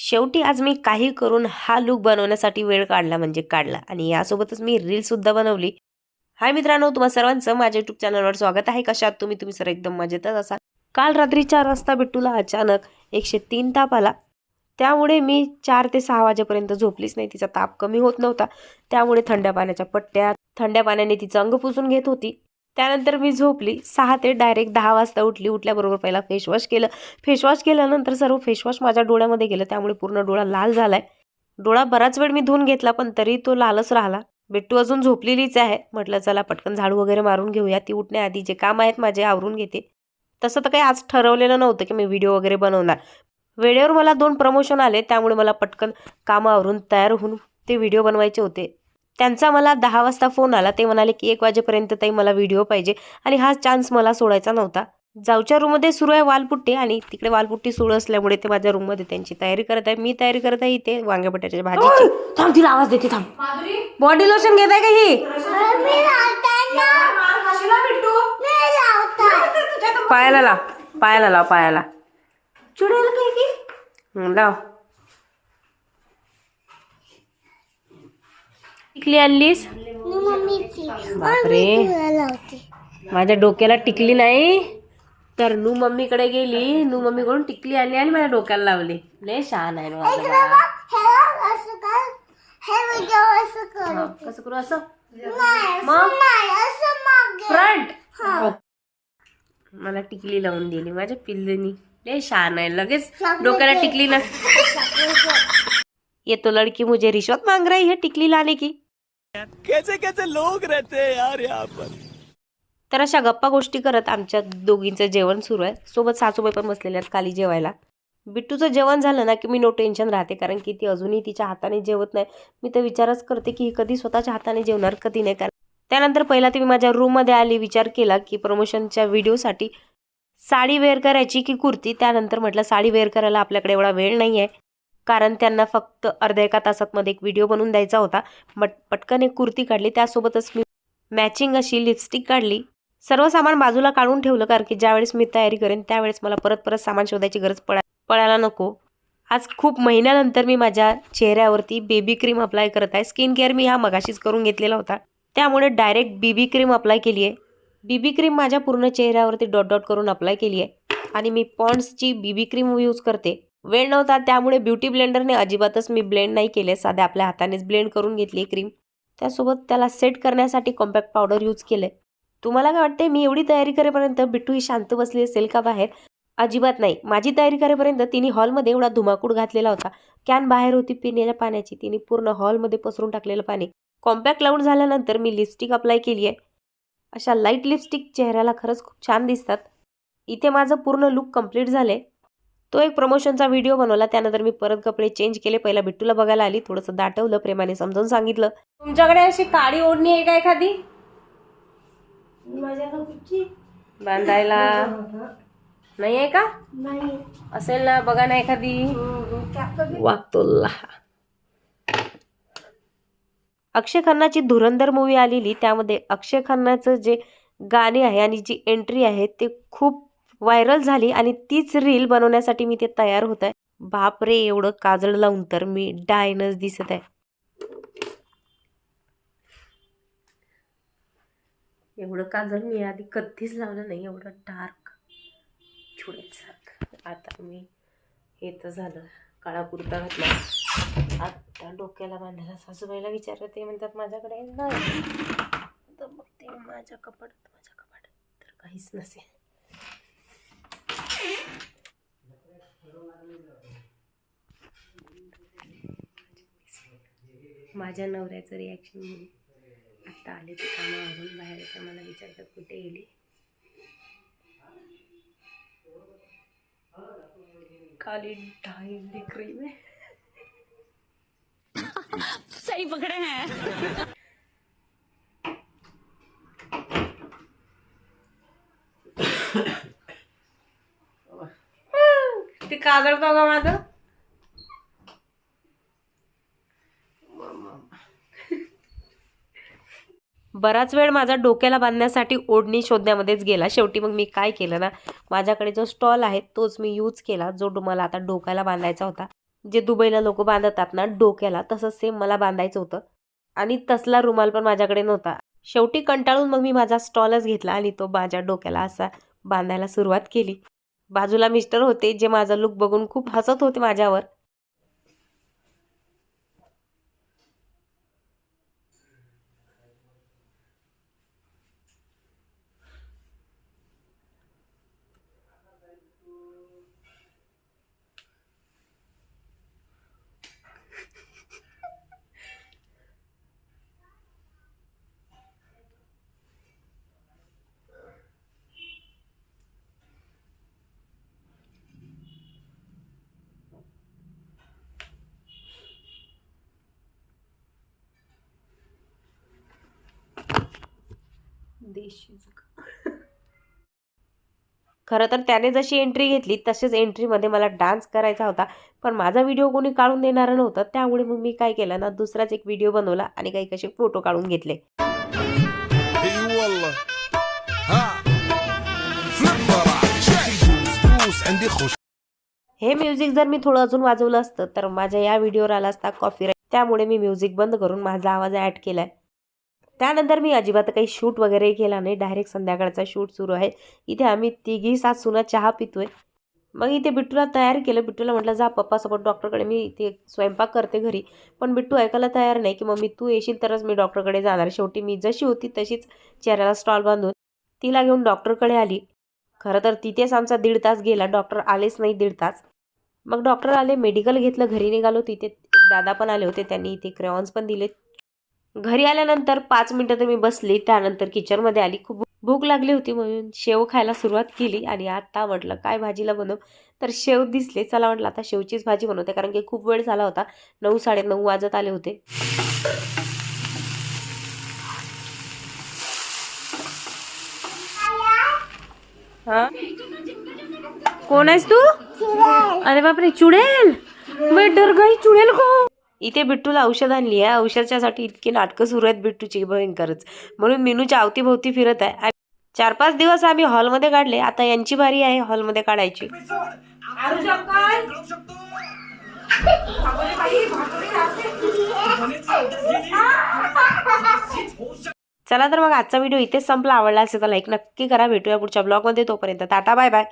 शेवटी आज मी काही करून हा लुक बनवण्यासाठी वेळ काढला म्हणजे काढला. आणि यासोबतच मी रीलसुद्धा बनवली. हाय मित्रांनो तुम्हा सर्वांचं माझ्या यूट्यूब चॅनलवर स्वागत आहे. कशात तुम्ही? तुम्ही सर एकदम मजेतच असाल. काल रात्री चार वाजता बिट्टूला अचानक एकशे तीन ताप आला. त्यामुळे मी चार ते सहा वाजेपर्यंत झोपलीच नाही. तिचा ताप कमी होत नव्हता. त्यामुळे थंड पाण्याच्या पट्ट्या थंड्या पाण्याने तिचं अंग पुसून घेत होती. त्यानंतर मी झोपली. सहा ते डायरेक्ट दहा वाजता उठली. उठल्याबरोबर पहिला फेसवॉश केलं. फेसवॉश केल्यानंतर सर्व फेसवॉश माझ्या डोळ्यामध्ये गेलं. त्यामुळे पूर्ण डोळा लाल झालाय. डोळा बराच वेळ मी धुवून घेतला पण तरी तो लालच राहिला. बिट्टू अजून झोपलेलीच आहे. म्हटलं चला पटकन झाडू वगैरे मारून घेऊया. ती उठण्याआधी जे काम आहेत माझे आवरून घेते. तसं तर काही आज ठरवलेलं नव्हतं की मी व्हिडिओ वगैरे बनवणार. वेळेवर मला दोन प्रमोशन आले. त्यामुळे मला पटकन कामं आवरून तयार होऊन ते व्हिडिओ बनवायचे होते. त्यांचा मला दहा वाजता फोन आला. ते म्हणाले की एक वाजेपर्यंत ताई मला व्हिडिओ पाहिजे. आणि हा चान्स मला सोडायचा नव्हता. जाऊच्या रूममध्ये सुरू आहे वालपुट्टी आणि तिकडे वालपुट्टी सुरू असल्यामुळे ते माझ्या रूममध्ये त्यांची तयारी करत आहे. मी तयारी करत आहे इथे वांग्या बटाट्याच्या भाजीची. थांब तिला आवाज देते थांब. बॉडी लोशन घेत आहे का ही? पायाला लाव पायाला लाव पायाला. चुडेल काय की? लाव. टिकली आणलीस? बापरे. माझ्या डोक्याला टिकली नाही. तर नू मम्मीकडे गेली. नू मम्मीकडून टिकली आणली आणि माझ्या डोक्याला लावली. लय छान आहे. हा, कसं करू असं? मग? फ्रंट मला टिकली लावून दिली. माझ्या पिल्लूनी. लय छान आहे. लगेच डोक्याला टिकली ना. ये तो लड़की मुझे रिश्वत मांग रही है टिकली लाने की. कैसे कैसे लोग रहते हैं यार यहाँ पर। तर अशा गप्पा गोष्टी करत आमच्या दोघींचं जेवण सुरू आहे. सोबत सासूबाई पण बसलेल्या आहेत खाली जेवायला. बिट्टूचं जेवण झालं ना की मी नो टेन्शन राहते कारण की ती अजूनही तिच्या हाताने जेवत नाही. मी तर विचारच करते की ही कधी स्वतःच्या हाताने जेवणार कधी नाही कारण त्यानंतर पहिला ती मी माझ्या रूममध्ये आली विचार केला की प्रमोशनच्या व्हिडिओसाठी साडी वेअर करायची की कुर्ती? त्यानंतर म्हटलं साडी वेअर करायला आपल्याकडे एवढा वेळ नाही आहे कारण त्यांना फक्त अर्ध्या एका तासातमध्ये एक व्हिडिओ बनवून द्यायचा होता. मट पटकन एक कुर्ती काढली. त्यासोबतच मी मॅचिंग अशी लिपस्टिक काढली. सर्व सामान बाजूला काढून ठेवलं कारण की ज्यावेळेस मी तयारी करेन त्यावेळेस मला परत परत सामान शोधायची गरज पडा पडायला नको. आज खूप महिन्यानंतर मी माझ्या चेहऱ्यावरती बेबी क्रीम अप्लाय करत आहे. स्किन केअर मी हा मगाशीच करून घेतलेला होता. त्यामुळे डायरेक्ट बीबी क्रीम अप्लाय केली आहे. बीबी क्रीम माझ्या पूर्ण चेहऱ्यावरती डॉट डॉट करून अप्लाय केली आहे. आणि मी पॉन्ड्सची बीबी क्रीम यूज करते. वेळ नव्हता त्यामुळे ब्युटी ब्लेंडरने अजिबातच मी ब्लेंड नाही केले. साध्या आपल्या हातानेच ब्लेंड करून घेतली क्रीम. त्यासोबत त्याला सेट करण्यासाठी कॉम्पॅक्ट पावडर यूज केले तुम्हाला काय वाटते मी एवढी तयारी करेपर्यंत बिट्टू ही शांत बसली असेल का बाहेर? अजिबात नाही. माझी तयारी करेपर्यंत तिने हॉलमध्ये एवढा धुमाकूळ घातलेला होता. कॅन बाहेर होती पिण्याच्या पाण्याची. तिने पूर्ण हॉलमध्ये पसरून टाकलेलं पाणी. कॉम्पॅक्ट लावून झाल्यानंतर मी लिपस्टिक अप्लाय केली आहे. अशा लाइट लिपस्टिक चेहऱ्याला खरंच खूप छान दिसतात. इथे माझं पूर्ण लुक कंप्लीट आहे तो एक प्रमोशनचा व्हिडिओ बनवला. त्यानंतर मी परत कपडे चेंज केले. पहिला बिट्टूला बघायला आली. थोडंसं दाटवलं. प्रेमाने समजावून सांगितलं. तुमच्याकडे अशी काळी ओढणी आहे का एखादी? बांधायला. नाही आहे का? असेल ना. बघा ना एखादी. वागतोल्ला अक्षय खन्नाची धुरंधर मूवी आलेली. त्यामध्ये अक्षय खन्नाचं जे गाणे आहे आणि जी एंट्री आहे ते खूप व्हायरल झाली आणि तीच रील बनवण्यासाठी मी ते तयार होत आहे. बापरे एवढं काजळ लावून तर मी डायनच दिसत आहे. एवढं काजळ मी आधी कधीच लावलं नाही एवढं डार्क. छुड्यासारखं आता मी हे तर झालं काळा कुर्ता घातला. आता डोक्याला बांधायला सासूबाईला विचारलं ते म्हणतात माझ्याकडे नाही. तर मग ते माझ्या कपाटात माझ्या कपाटात तर काहीच नसेल. माझ्या नवऱ्याचं रिॲक्शन म्हणून आत्ता आले ते कामावरून बाहेर मला विचारतात कुठे गेली? खाली ढाई दिख रही मैं सही पकड़े हैं ते काजळतो का माझं. बराच वेळ माझा डोक्याला बांधण्यासाठी ओढणी शोधण्यामध्येच गेला. शेवटी मग मी काय केलं ना माझ्याकडे जो स्टॉल आहे तोच मी यूज केला जो डो- मला आता डोक्याला बांधायचा होता. जे दुबईला लोक बांधतात ना डोक्याला तसंच सेम मला बांधायचं होतं. आणि तसला रुमाल पण माझ्याकडे नव्हता. शेवटी कंटाळून मग मी माझा स्टॉलच घेतला आणि तो माझ्या डोक्याला असा बांधायला सुरुवात केली. बाजूला मिस्टर होते जे माझा लुक बघून खूप हसत होते माझ्यावर. देशीच खरं तर त्याने जशी एंट्री घेतली तसेच एंट्रीमध्ये मला डान्स करायचा होता. पण माझा व्हिडिओ कोणी काढून देणारं नव्हतं. त्यामुळे मग मी काय केलं ना दुसराच एक व्हिडिओ बनवला आणि काही कसे फोटो काढून घेतले. हे म्युझिक जर मी थोडं अजून वाजवलं असतं तर माझ्या या व्हिडिओवर आला असता कॉफी त्यामुळे मी म्युझिक बंद करून माझा आवाज ॲड केलाय. त्यानंतर मी अजिबात काही शूट वगैरे केला नाही. डायरेक्ट संध्याकाळचा शूट सुरू आहे. इथे आम्ही तिघी सासूना चहा पितोय. मग इथे बिट्टूला तयार केलं. बिट्टूला म्हटलं जा पप्पासोबत डॉक्टरकडे. मी इथे स्वयंपाक करते घरी. पण बिट्टू ऐकायला तयार नाही की मम्मी तू येशील तरच मी डॉक्टरकडे जाणार. शेवटी मी जशी होती तशीच चेहऱ्याला स्टॉल बांधून तिला घेऊन डॉक्टरकडे आली. खरं तर तिथेच आमचा दीड तास गेला. डॉक्टर आलेच नाही दीड तास. मग डॉक्टर आले मेडिकल घेतलं घरी निघालो. तिथे दादा पण आले होते. त्यांनी इथे क्रेऑन्स पण दिले घरी आल्यानंतर पाच मिनटं तर मी बसली त्यानंतर किचनमध्ये आली. खूप भूक लागली होती म्हणून शेव खायला सुरुवात केली आणि आता म्हटलं काय भाजीला बनव? तर शेव दिसले. चला म्हटलं आता शेवचीच भाजी बनवते. कारण की खूप वेळ झाला होता. नऊ साडेनऊ वाजत आले होते. हा? कोण आहेस तू? अरे बापरे चुडेल. मी डर गई चुडेल को इथे बिट्टूला औषध आणली आहे. औषधासाठी इतकी नाटकं सुरू आहेत बिट्टूची भयंकरच. म्हणून मिनूच्या अवतीभोवती फिरत आहे. चार पाच दिवस आम्ही हॉलमध्ये काढले. आता यांची बारी आहे हॉलमध्ये काढायची. चला तर मग आजचा व्हिडिओ इथेच संपला. आवडला असेल तर लाईक नक्की करा. भेटूया पुढच्या ब्लॉगमध्ये. तोपर्यंत टाटा बाय बाय